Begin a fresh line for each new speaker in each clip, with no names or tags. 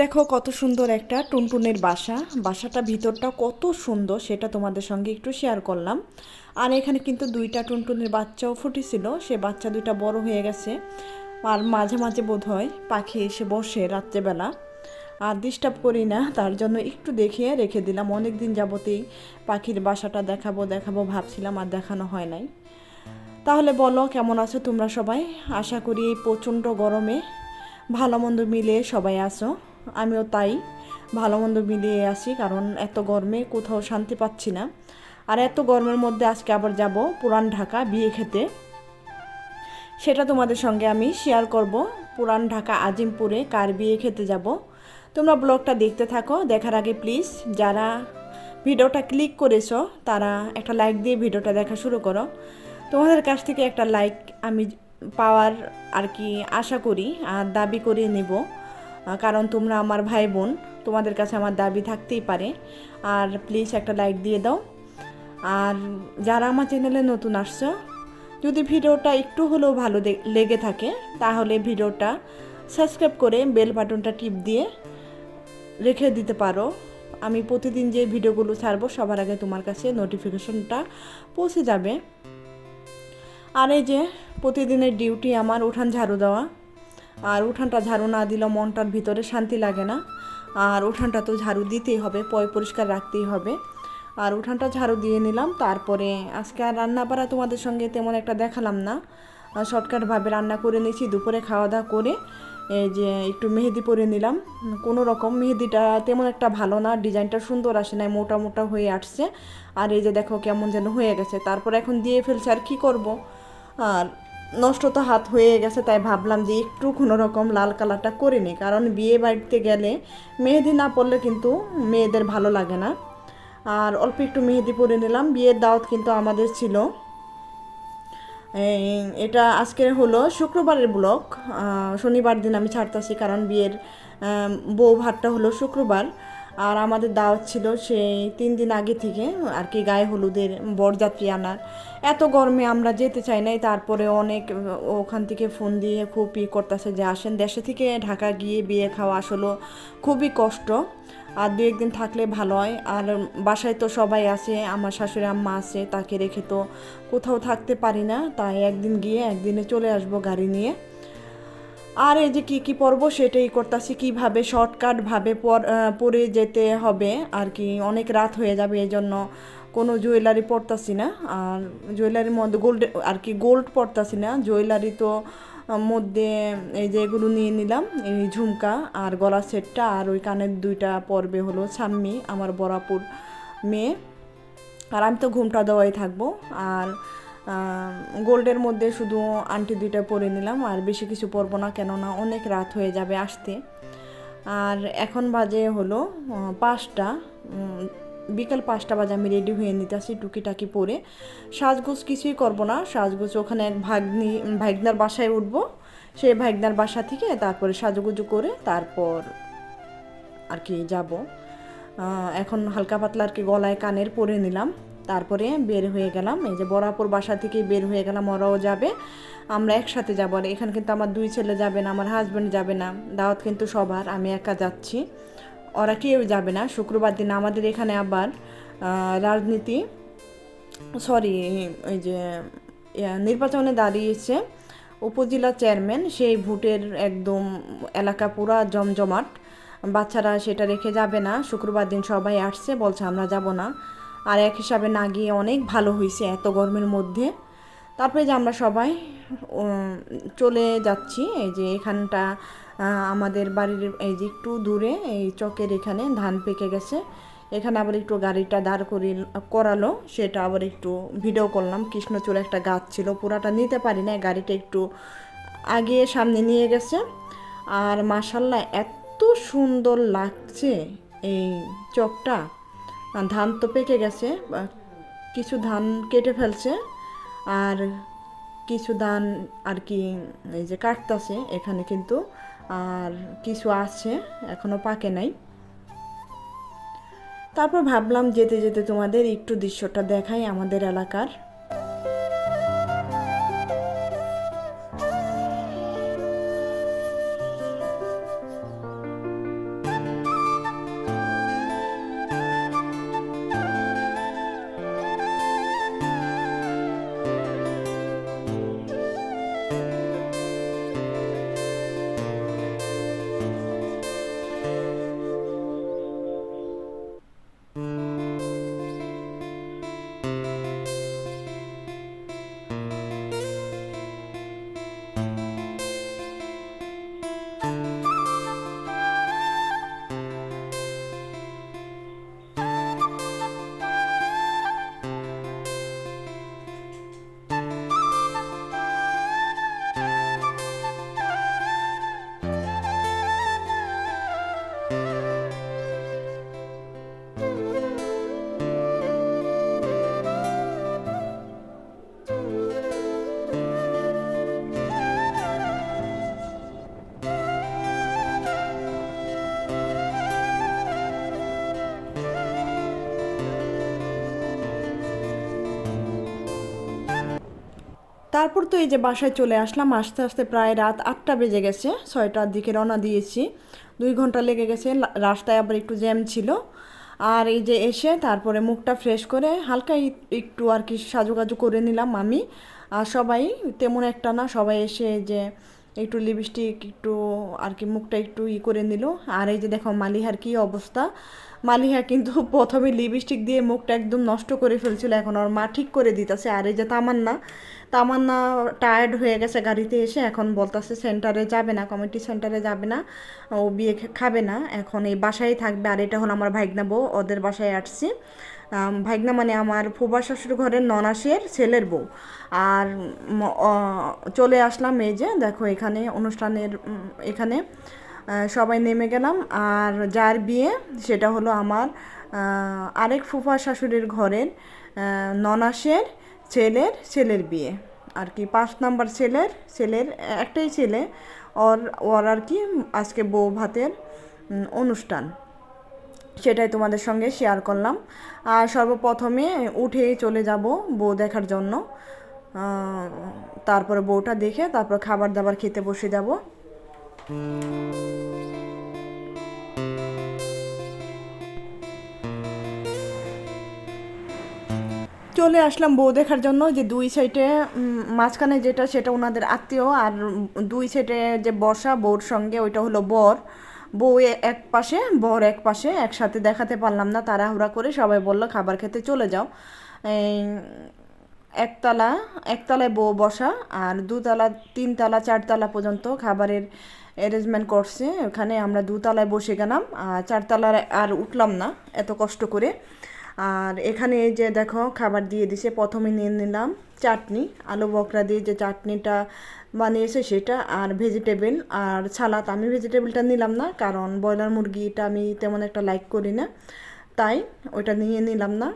দেখো কত সুন্দর একটা টুনটুনের বাসা। বাসাটা ভিতরটা কত সুন্দর, সেটা তোমাদের সঙ্গে একটু শেয়ার করলাম। আর এখানে কিন্তু দুইটা টুনটুনের বাচ্চাও ফুটেছিল, সে বাচ্চা দুইটা বড় হয়ে গেছে। আর মাঝে মাঝে বোধ হয় পাখি এসে বসে রাত্রেবেলা। আর ডিস্টার্ব করি না, তার জন্য একটু দেখিয়ে রেখে দিলাম। অনেক দিন যাবতেই পাখির বাসাটা দেখাবো দেখাবো ভাবছিলাম, আর দেখানো হয় নাই। তাহলে বলো, কেমন আছো তোমরা সবাই? আশা করি এই প্রচণ্ড গরমে ভালো মন্দ মিলে সবাই আসো আমিও তাই, ভালো মন্দ মিলিয়ে আসি, কারণ এত গরমে কোথাও শান্তি পাচ্ছি না। আর এত গরমের মধ্যে আজকে আবার যাব পুরান ঢাকা বিয়ে খেতে। সেটা তোমাদের সঙ্গে আমি শেয়ার করব, পুরান ঢাকা আজিমপুরে কার বিয়ে খেতে যাব। তোমরা ব্লগটা দেখতে থাকো, দেখার আগে প্লিজ যারা ভিডিওটা ক্লিক করেছ, তারা একটা লাইক দিয়ে ভিডিওটা দেখা শুরু করো। তোমাদের কাছ থেকে একটা লাইক আমি পাওয়ার আর কি আশা করি, আর দাবি করে নেব। কারণ তোমরা আমার ভাই বোন, তোমাদের কাছে আমার দাবি থাকতেই পারে। আর প্লিজ একটা লাইক দিয়ে দাও। আর যারা আমার চ্যানেলে নতুন আসছো, যদি ভিডিওটা একটু হলেও ভালো লেগে থাকে, তাহলে ভিডিওটা সাবস্ক্রাইব করে বেল বাটনটা টিপ দিয়ে রেখে দিতে পারো। আমি প্রতিদিন যে ভিডিওগুলো ছাড়বো, সবার আগে তোমার কাছে নোটিফিকেশনটা পৌঁছে যাবে। আর এই যে, প্রতিদিনের ডিউটি আমার উঠান ঝাড়ু দেওয়া আর উঠানটা ঝাড়ু না দিলে মনটার ভিতরে শান্তি লাগে না। আর উঠানটা তো ঝাড়ু দিতেই হবে, পয় পরিষ্কার রাখতেই হবে। আর উঠানটা ঝাড়ু দিয়ে নিলাম, তারপরে আজকে আর রান্না বাড়া তোমাদের সঙ্গে তেমন একটা দেখালাম না। শর্টকাটভাবে রান্না করে নিয়েছি, দুপুরে খাওয়া দাওয়া করে এই যে একটু মেহেদি পরে নিলাম। কোনো রকম মেহেদিটা তেমন একটা ভালো না, ডিজাইনটা সুন্দর আসে নাই, মোটা মোটা হয়ে আসছে। আর এই যে দেখো কেমন যেন হয়ে গেছে, তারপর এখন দিয়ে ফেলছে আর কি করব? আর নষ্ট তো হাত হয়ে গেছে তাই ভাবলাম যে একটু কোনো রকম লাল কালারটা করে নিই। কারণ বিয়ে বাড়িতে গেলে মেহেদি না পরলে কিন্তু মেয়েদের ভালো লাগে না। আর অল্প একটু মেহেদি পরে নিলাম বিয়ের দাওয়াত কিন্তু আমাদের ছিল। এটা আজকের হলো শুক্রবারের আহ, শনিবার দিন আমি ছাড়তেছি কারণ বিয়ের বউ ভাতটা হলো শুক্রবার। আর আমাদের দাওয়াত ছিল সেই তিন দিন আগে থেকে আর কি গায়ে হলুদের বরযাত্রী আনার। এত গরমে আমরা যেতে চাই নাই, তারপরে অনেক ওখান থেকে ফোন দিয়ে খুব ই করতেছে যে আসেন। দেশে থেকে ঢাকা গিয়ে বিয়ে খাওয়া আসলে খুবই কষ্ট, আর দু একদিন থাকলে ভালো হয়। আর বাসায় তো সবাই আছে, আমার শাশুড়ি আম্মা আছে, তাকে রেখে তো কোথাও থাকতে পারি না। তাই একদিন গিয়ে একদিনে চলে আসব গাড়ি নিয়ে। আর এই যে কী কী পরব সেটাই করতেছি, কীভাবে শর্টকাটভাবে পর যেতে হবে, আর কি অনেক রাত হয়ে যাবে এই জন্য কোনো জুয়েলারি পরতাছি না। আর জুয়েলারির মধ্যে গোল্ড আর কি গোল্ড পরতাছি না জুয়েলারি তো মধ্যে এই যে এগুলো নিয়ে নিলাম, এই ঝুমকা আর গলা সেটটা, আর ওই কানের দুইটা পর্বে হলো ছাম্মি আমার বরাপুর মেয়ে। আর আমি তো ঘুমটা দেওয়াই থাকব, আর গোল্ডের মধ্যে শুধু আন্টি দুইটা পরে নিলাম, আর বেশি কিছু পরবো না, কেননা অনেক রাত হয়ে যাবে আসতে। আর এখন বাজে হলো পাঁচটা। বিকাল পাঁচটা বাজে আমি রেডি হয়ে নিতে আসি টুকিটাকি পরে। সাজগোজ কিছুই করব না, সাজগোজ ওখানে এক ভাগ্নি, ভাগ্নার বাসায় উঠবো। সেই ভাগ্নার বাসা থেকে তারপরে সাজুগুজু করে তারপর আর কি যাব। এখন হালকা পাতলা আর কি গলায় কানের পরে নিলাম। তারপরে বের হয়ে গেলাম। এই যে বরাপুর বাসা থেকে বের হয়ে গেলাম, ওরাও যাবে। আমরা একসাথে যাব। আর এখানে কিন্তু আমার দুই ছেলে যাবে না, আমার হাজব্যান্ড যাবে না। দাওয়াত কিন্তু সবার, আমি একা যাচ্ছি। ওরা কেউ যাবে না। শুক্রবার দিন আমাদের এখানে আবার রাজনীতি সরি ওই যে নির্বাচনে দাঁড়িয়েছে উপজেলা চেয়ারম্যান সেই ভোটের একদম এলাকা পুরা জমজমাট। বাচ্চারা সেটা রেখে যাবে না। শুক্রবার দিন সবাই আসছে, বলছে আমরা যাব না। আর এক হিসাবে না গিয়ে অনেক ভালো হয়েছে এত গরমের মধ্যে। তারপরে যে আমরা সবাই চলে যাচ্ছি, এই যে এখানটা আমাদের বাড়ির এই যে একটু দূরে, এই চকের এখানে ধান পেকে গেছে। এখানে আবার একটু গাড়িটা দাঁড় করি, করালো, সেটা আবার একটু ভিডিও করলাম। কৃষ্ণচূড় একটা গাছ ছিল, পুরাটা নিতে পারি না গাড়িটা একটু আগে সামনে নিয়ে গেছে। আর মাসাল্লাহ এত সুন্দর লাগছে এই চকটা। ধান তো পেকে গেছে কিছু ধান কেটে ফেলছে, আর কিছু ধান আর কি এই যে কাটতেছে এখানে কিন্তু, আর কিছু আছে এখনও পাকে নাই। তারপর ভাবলাম যেতে যেতে তোমাদের একটু দৃশ্যটা দেখাই আমাদের এলাকার। তারপর তো এই যে বাসায় চলে আসলাম, আস্তে আস্তে প্রায় রাত আটটা বেজে গেছে, ছয়টার দিকে রওনা দিয়েছি। দুই ঘণ্টা লেগে গেছে রাস্তায় আবার একটু জ্যাম ছিল। আর এই যে এসে তারপরে মুখটা ফ্রেশ করে হালকা একটু আর কি সাজুগাজু করে নিলাম আমি। আর সবাই তেমন একটা না, সবাই এসে যে একটু লিপস্টিক একটু আর কি মুখটা একটু ই করে নিল। আর এই যে দেখো মালিহার কি অবস্থা। মালিহা কিন্তু প্রথমে লিপস্টিক দিয়ে মুখটা একদম নষ্ট করে ফেলছিল, এখন ওর মা ঠিক করে দিতেছে। আর এই যে তামান্না তামান্না টায়ার্ড হয়ে গেছে গাড়িতে এসে, এখন বলতেছে সেন্টারে যাবে না কমিটি সেন্টারে যাবে না। ও বিয়ে খাবে না, এখন এই বাসায় থাকবে। আর এটা হলো আমার ভাইগনা বউ, ওদের বাসায় আসছি। আম, ভাইগনা মানে আমার ফুবা শ্বশুর ঘরের ননাসের ছেলের বউ। আর চলে আসলাম এই যে দেখো এখানে অনুষ্ঠানের এখানে সবাই নেমে গেলাম। আর যার বিয়ে সেটা হলো আমার আরেক ফুফা শাশুড়ির ঘরের ননাসের ছেলের ছেলের বিয়ে। আর কি পাঁচ নাম্বার ছেলের ছেলের একটাই ছেলে। ওর ওর আর কি আজকে বউ ভাতের অনুষ্ঠান। সেটাই তোমাদের সঙ্গে শেয়ার করলাম। আর সর্বপ্রথমে উঠেই চলে যাব বউ দেখার জন্য। তারপরে বউটা দেখে তারপর খাবার দাবার খেতে বসে যাব। চলে আসলাম বউ দেখার জন্য যে দুই সাইডে মাঝখানে যেটা সেটা ওনাদের আত্মীয় আর দুই সাইডে যে বসা বউর সঙ্গে ওইটা হলো বর। বউ এক পাশে, বর এক পাশে একসাথে দেখাতে পারলাম না, তাড়াহুড়া করে সবাই বলল, খাবার খেতে চলে যাও। একতলা, একতলায় বউ বসা আর দুতলা, তিনতলা, চারতলা পর্যন্ত খাবারের অ্যারেঞ্জমেন্ট করছে। ওখানে আমরা দুতলায় বসে গেলাম, আর চারতলায় আর উঠলাম না, এত কষ্ট করে। আর এখানে যে দেখো, খাবার দিয়ে দিছে, প্রথমে নিয়ে নিলাম চাটনি, আলু বকরা দিয়ে যে চাটনিটা বানিয়েছে সেটা আর ভেজিটেবল আর সালাদ আমি ভেজিটেবলটা নিলাম না, কারণ ব্রয়লার মুরগিটা আমি তেমন একটা লাইক করি না, তাই ওইটা নিয়ে নিলাম না।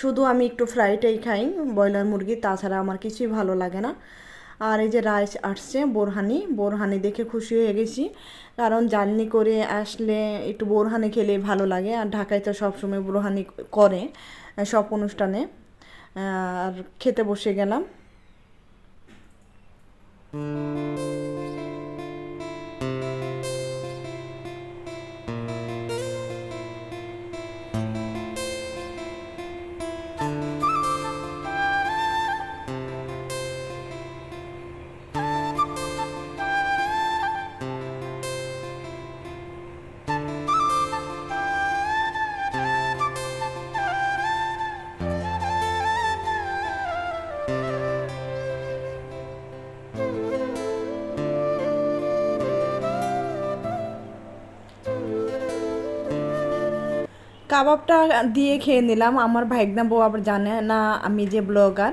শুধু আমি একটু ফ্রাইটাই খাই ব্রয়লার মুরগি, তাছাড়া আমার কিছুই ভালো লাগে না। আর এই যে রাইস আসছে, বোরহানি বোরহানি দেখে খুশি হয়ে গেছি, কারণ জার্নি করে আসলে একটু বোরহানি খেলে ভালো লাগে, আর ঢাকায় তো সবসময় বোরহানি করে সব অনুষ্ঠানে আর খেতে বসে গেলাম। Música কাবাবটা দিয়ে খেয়ে নিলাম। আমার ভাইগনা বউ আবার জানে না আমি যে ব্লগার।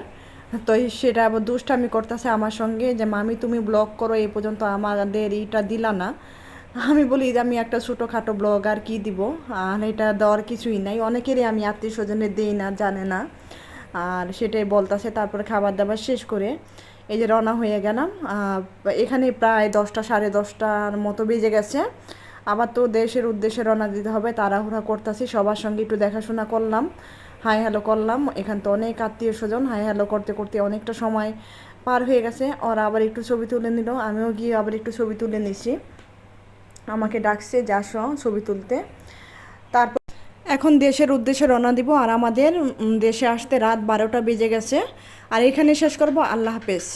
তো সেটা আবার দুষ্টামি করতেছে আমার সঙ্গে যে, মামি, তুমি ব্লগ করো এই পর্যন্ত আমাদের এইটা দিলা না। আমি বলি, যে, আমি একটা ছোটোখাটো ব্লগার, কী দিব? আর এটা দেওয়ার কিছুই নাই। অনেকেরই আমি আত্মীয় স্বজনের দিই না, জানে না। আর সেটাই বলতাছে, তারপরে খাবার দাবার শেষ করে এই যে রওনা হয়ে গেলাম। এখানে প্রায় দশটা, সাড়ে দশটার মতো বেজে গেছে। আবার তো দেশের উদ্দেশ্যে রওনা দিতে হবে, তাড়াহুড়া করতেছি, সবার সঙ্গে একটু দেখাশোনা করলাম, হাই হ্যালো করলাম, এখান তো অনেক আত্মীয় স্বজন, হাই হ্যালো করতে করতে অনেকটা সময় পার হয়ে গেছে, ওরা আবার একটু ছবি তুলে নিল, আমিও গিয়ে আবার একটু ছবি তুলে নিছি, আমাকে ডাকছে যাস ছবি তুলতে। তারপর এখন দেশের উদ্দেশ্যে রওনা দিব, আর আমাদের দেশে আসতে রাত বারোটা বেজে গেছে, আর এখানে শেষ করব, আল্লাহ হাফেজ।